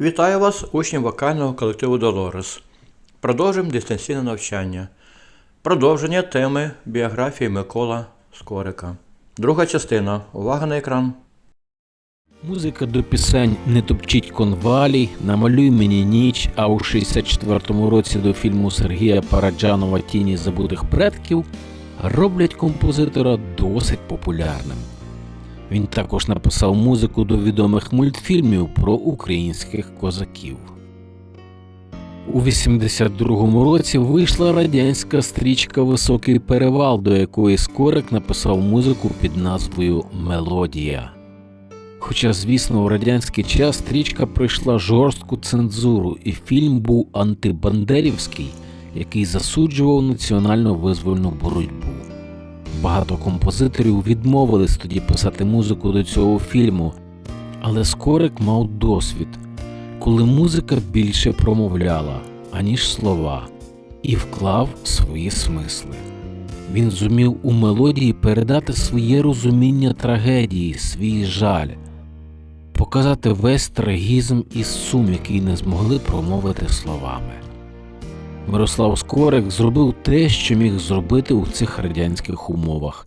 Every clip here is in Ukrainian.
Вітаю вас, учні вокального колективу Долорес. Продовжуємо дистанційне навчання. Продовження теми біографії Микола Скорика. Друга частина. Увага на екран. Музика до пісень Не топчіть конвалій, Намалюй мені ніч, а у 64-му році до фільму Сергія Параджанова Тіні забутих предків роблять композитора досить популярним. Він також написав музику до відомих мультфільмів про українських козаків. У 82-му році вийшла радянська стрічка Високий перевал, до якої Скорик написав музику під назвою Мелодія. Хоча, звісно, у радянський час стрічка пройшла жорстку цензуру, і фільм був антибандерівський, який засуджував національно визвольну боротьбу. Багато композиторів відмовились тоді писати музику до цього фільму, але Скорик мав досвід, коли музика більше промовляла, аніж слова, і вклав свої смисли. Він зумів у мелодії передати своє розуміння трагедії, свій жаль, показати весь трагізм і сум, який не змогли промовити словами. Мирослав Скорик зробив те, що міг зробити у цих радянських умовах.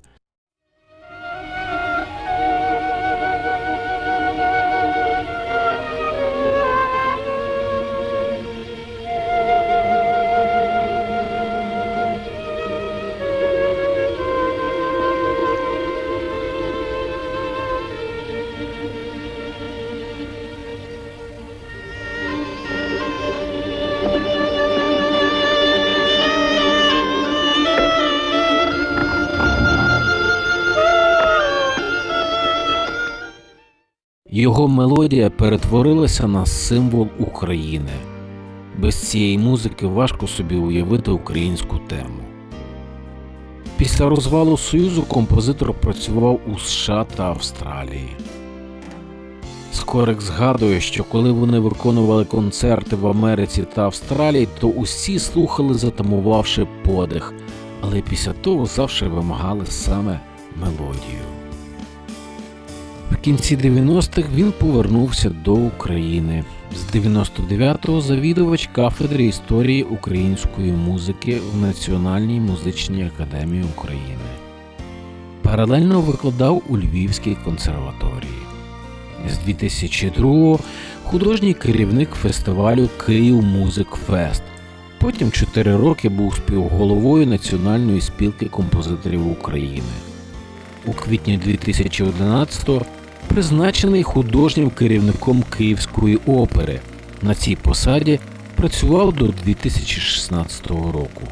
Його мелодія перетворилася на символ України. Без цієї музики важко собі уявити українську тему. Після розвалу Союзу композитор працював у США та Австралії. Скорик згадує, що коли вони виконували концерти в Америці та Австралії, то усі слухали, затамувавши подих, але після того завжди вимагали саме мелодію. Кінці 90-х він повернувся до України. З 99-го завідувач кафедри історії української музики в Національній музичній академії України. Паралельно викладав у Львівській консерваторії. З 2002-го художній керівник фестивалю Київ Музик Фест. Потім 4 роки був співголовою Національної спілки композиторів України. У квітні 2011-го призначений художнім керівником Київської опери. На цій посаді працював до 2016 року.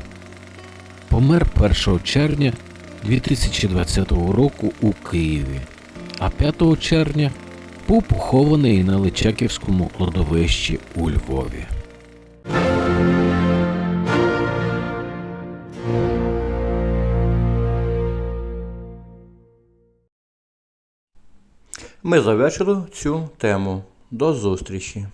Помер 1 червня 2020 року у Києві, а 5 червня був похований на Личаківському кладовищі у Львові. Ми завершили цю тему. До зустрічі!